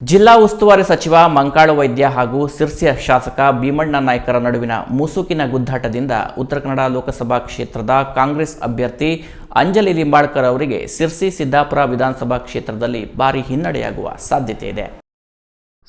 ಜಿಲ್ಲಾ ಉಸ್ತುವಾರಿ ಸಚಿವ ಮಂಕಾಳು ವೈದ್ಯ ಹಾಗೂ ಸಿರ್ಸಿಯ ಶಾಸಕ ಭೀಮಣ್ಣ ನಾಯ್ಕರ ನಡುವಿನ ಮುಸುಕಿನ ಗುದ್ದಾಟದಿಂದ ಉತ್ತರ ಕನ್ನಡ ಲೋಕಸಭಾ ಕ್ಷೇತ್ರದ ಕಾಂಗ್ರೆಸ್ ಅಭ್ಯರ್ಥಿ ಅಂಜಲಿ ಲಿಂಬಾಳ್ಕರ್ ಅವರಿಗೆ ಸಿರ್ಸಿ ಸಿದ್ದಾಪುರ ವಿಧಾನಸಭಾ ಕ್ಷೇತ್ರದಲ್ಲಿ ಭಾರಿ ಹಿನ್ನಡೆಯಾಗುವ ಸಾಧ್ಯತೆ ಇದೆ.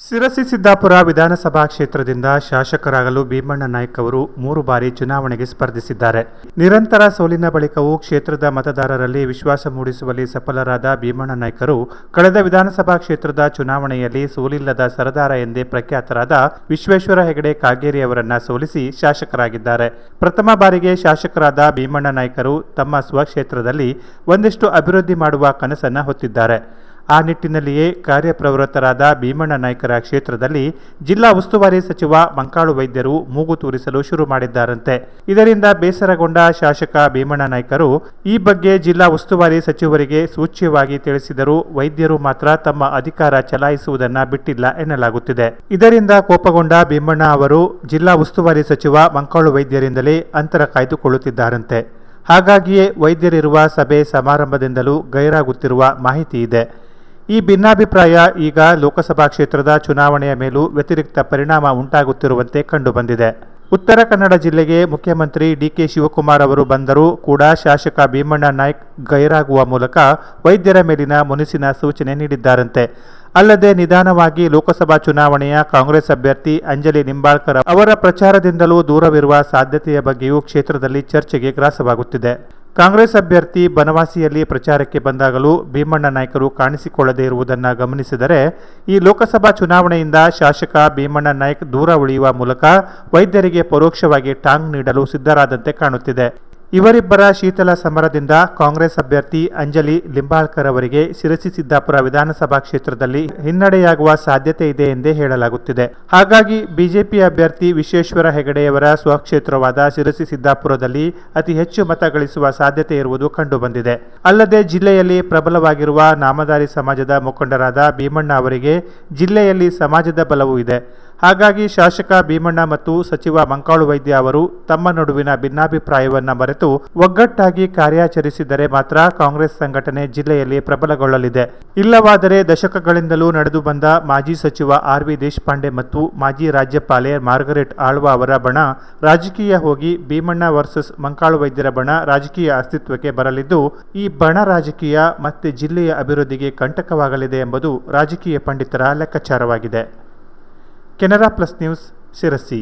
ಸಿರಸಿ ಸಿದ್ದಾಪುರ ವಿಧಾನಸಭಾ ಕ್ಷೇತ್ರದಿಂದ ಶಾಸಕರಾಗಲು ಭೀಮಣ್ಣ ನಾಯ್ಕ್ ಅವರು ಮೂರು ಬಾರಿ ಚುನಾವಣೆಗೆ ಸ್ಪರ್ಧಿಸಿದ್ದಾರೆ. ನಿರಂತರ ಸೋಲಿನ ಬಳಿಕವೂ ಕ್ಷೇತ್ರದ ಮತದಾರರಲ್ಲಿ ವಿಶ್ವಾಸ ಮೂಡಿಸುವಲ್ಲಿ ಸಫಲರಾದ ಭೀಮಣ್ಣ ನಾಯ್ಕರು ಕಳೆದ ವಿಧಾನಸಭಾ ಕ್ಷೇತ್ರದ ಚುನಾವಣೆಯಲ್ಲಿ ಸೋಲಿಲ್ಲದ ಸರದಾರ ಎಂದೇ ಪ್ರಖ್ಯಾತರಾದ ವಿಶ್ವೇಶ್ವರ ಹೆಗಡೆ ಕಾಗೇರಿ ಅವರನ್ನ ಸೋಲಿಸಿ ಶಾಸಕರಾಗಿದ್ದಾರೆ. ಪ್ರಥಮ ಬಾರಿಗೆ ಶಾಸಕರಾದ ಭೀಮಣ್ಣ ನಾಯ್ಕರು ತಮ್ಮ ಸ್ವಕ್ಷೇತ್ರದಲ್ಲಿ ಒಂದಿಷ್ಟು ಅಭಿವೃದ್ಧಿ ಮಾಡುವ ಕನಸನ್ನ ಹೊತ್ತಿದ್ದಾರೆ. ಆ ನಿಟ್ಟಿನಲ್ಲಿಯೇ ಕಾರ್ಯಪ್ರವೃತ್ತರಾದ ಭೀಮಣ್ಣ ನಾಯ್ಕರ ಕ್ಷೇತ್ರದಲ್ಲಿ ಜಿಲ್ಲಾ ಉಸ್ತುವಾರಿ ಸಚಿವ ಮಂಕಾಳು ವೈದ್ಯರು ಮೂಗು ತೂರಿಸಲು ಶುರು ಮಾಡಿದ್ದಾರಂತೆ. ಇದರಿಂದ ಬೇಸರಗೊಂಡ ಶಾಸಕ ಭೀಮಣ್ಣ ನಾಯ್ಕರು ಈ ಬಗ್ಗೆ ಜಿಲ್ಲಾ ಉಸ್ತುವಾರಿ ಸಚಿವರಿಗೆ ಸೂಚ್ಯವಾಗಿ ತಿಳಿಸಿದರೂ ವೈದ್ಯರು ಮಾತ್ರ ತಮ್ಮ ಅಧಿಕಾರ ಚಲಾಯಿಸುವುದನ್ನ ಬಿಟ್ಟಿಲ್ಲ ಎನ್ನಲಾಗುತ್ತಿದೆ. ಇದರಿಂದ ಕೋಪಗೊಂಡ ಭೀಮಣ್ಣ ಅವರು ಜಿಲ್ಲಾ ಉಸ್ತುವಾರಿ ಸಚಿವ ಮಂಕಾಳು ವೈದ್ಯರಿಂದಲೇ ಅಂತರ ಕಾಯ್ದುಕೊಳ್ಳುತ್ತಿದ್ದಾರಂತೆ. ಹಾಗಾಗಿಯೇ ವೈದ್ಯರಿರುವ ಸಭೆ ಸಮಾರಂಭದಿಂದಲೂ ಗೈರಾಗುತ್ತಿರುವ ಮಾಹಿತಿ ಇದೆ. ಈ ಭಿನ್ನಾಭಿಪ್ರಾಯ ಈಗ ಲೋಕಸಭಾ ಕ್ಷೇತ್ರದ ಚುನಾವಣೆಯ ಮೇಲೂ ವ್ಯತಿರಿಕ್ತ ಪರಿಣಾಮ ಉಂಟಾಗುತ್ತಿರುವಂತೆ ಕಂಡುಬಂದಿದೆ. ಉತ್ತರ ಕನ್ನಡ ಜಿಲ್ಲೆಗೆ ಮುಖ್ಯಮಂತ್ರಿ ಡಿಕೆ ಶಿವಕುಮಾರ್ ಅವರು ಬಂದರೂ ಕೂಡ ಶಾಸಕ ಭೀಮಣ್ಣ ನಾಯ್ಕ್ ಗೈರಾಗುವ ಮೂಲಕ ವೈದ್ಯರ ಮೇಲಿನ ಮುನಿಸಿನ ಸೂಚನೆ ನೀಡಿದ್ದಾರಂತೆ. ಅಲ್ಲದೆ ನಿಧಾನವಾಗಿ ಲೋಕಸಭಾ ಚುನಾವಣೆಯ ಕಾಂಗ್ರೆಸ್ ಅಭ್ಯರ್ಥಿ ಅಂಜಲಿ ನಿಂಬಾಳ್ಕರ್ ಅವರ ಪ್ರಚಾರದಿಂದಲೂ ದೂರವಿರುವ ಸಾಧ್ಯತೆಯ ಬಗ್ಗೆಯೂ ಕ್ಷೇತ್ರದಲ್ಲಿ ಚರ್ಚೆಗೆ ಗ್ರಾಸವಾಗುತ್ತಿದೆ. ಕಾಂಗ್ರೆಸ್ ಅಭ್ಯರ್ಥಿ ಬನವಾಸಿಯಲ್ಲಿ ಪ್ರಚಾರಕ್ಕೆ ಬಂದಾಗಲೂ ಭೀಮಣ್ಣ ನಾಯ್ಕರು ಕಾಣಿಸಿಕೊಳ್ಳದೇ ಇರುವುದನ್ನು ಗಮನಿಸಿದರೆ, ಈ ಲೋಕಸಭಾ ಚುನಾವಣೆಯಿಂದ ಶಾಸಕ ಭೀಮಣ್ಣ ನಾಯ್ಕ್ ದೂರ ಉಳಿಯುವ ಮೂಲಕ ವೈದ್ಯರಿಗೆ ಪರೋಕ್ಷವಾಗಿ ಟಾಂಗ್ ನೀಡಲು ಸಿದ್ಧರಾದಂತೆ ಕಾಣುತ್ತಿದೆ. ಇವರಿಬ್ಬರ ಶೀತಲ ಸಮರದಿಂದ ಕಾಂಗ್ರೆಸ್ ಅಭ್ಯರ್ಥಿ ಅಂಜಲಿ ಲಿಂಬಾಳ್ಕರ್ ಅವರಿಗೆ ಶಿರಸಿ ಸಿದ್ದಾಪುರ ವಿಧಾನಸಭಾ ಕ್ಷೇತ್ರದಲ್ಲಿ ಹಿನ್ನಡೆಯಾಗುವ ಸಾಧ್ಯತೆ ಇದೆ ಎಂದೇ ಹೇಳಲಾಗುತ್ತಿದೆ. ಹಾಗಾಗಿ ಬಿಜೆಪಿ ಅಭ್ಯರ್ಥಿ ವಿಶ್ವೇಶ್ವರ ಹೆಗಡೆಯವರ ಸ್ವಕ್ಷೇತ್ರವಾದ ಶಿರಸಿ ಸಿದ್ದಾಪುರದಲ್ಲಿ ಅತಿ ಹೆಚ್ಚು ಮತ ಗಳಿಸುವ ಸಾಧ್ಯತೆ ಇರುವುದು ಕಂಡುಬಂದಿದೆ. ಅಲ್ಲದೆ ಜಿಲ್ಲೆಯಲ್ಲಿ ಪ್ರಬಲವಾಗಿರುವ ನಾಮಧಾರಿ ಸಮಾಜದ ಮುಖಂಡರಾದ ಭೀಮಣ್ಣ ಅವರಿಗೆ ಜಿಲ್ಲೆಯಲ್ಲಿ ಸಮಾಜದ ಬಲವೂ ಇದೆ. ಹಾಗಾಗಿ ಶಾಸಕ ಭೀಮಣ್ಣ ಮತ್ತು ಸಚಿವ ಮಂಕಾಳು ವೈದ್ಯ ಅವರು ತಮ್ಮ ನಡುವಿನ ಭಿನ್ನಾಭಿಪ್ರಾಯವನ್ನ ಮರೆತು ಒಗ್ಗಟ್ಟಾಗಿ ಕಾರ್ಯಾಚರಿಸಿದರೆ ಮಾತ್ರ ಕಾಂಗ್ರೆಸ್ ಸಂಘಟನೆ ಜಿಲ್ಲೆಯಲ್ಲಿ ಪ್ರಬಲಗೊಳ್ಳಲಿದೆ. ಇಲ್ಲವಾದರೆ ದಶಕಗಳಿಂದಲೂ ನಡೆದು ಬಂದ ಮಾಜಿ ಸಚಿವ ಆರ್ ವಿ ದೇಶಪಾಂಡೆ ಮತ್ತು ಮಾಜಿ ರಾಜ್ಯಪಾಲೆ ಮಾರ್ಗರೇಟ್ ಆಳ್ವಾ ಅವರ ಬಣ ರಾಜಕೀಯ ಹೋಗಿ ಭೀಮಣ್ಣ ವರ್ಸಸ್ ಮಂಕಾಳು ವೈದ್ಯರ ಬಣ ರಾಜಕೀಯ ಅಸ್ತಿತ್ವಕ್ಕೆ ಬರಲಿದ್ದು, ಈ ಬಣ ರಾಜಕೀಯ ಮತ್ತೆ ಜಿಲ್ಲೆಯ ಅಭಿವೃದ್ಧಿಗೆ ಕಂಟಕವಾಗಲಿದೆ ಎಂಬುದು ರಾಜಕೀಯ ಪಂಡಿತರ ಲೆಕ್ಕಾಚಾರವಾಗಿದೆ. Canara plus news Sirsi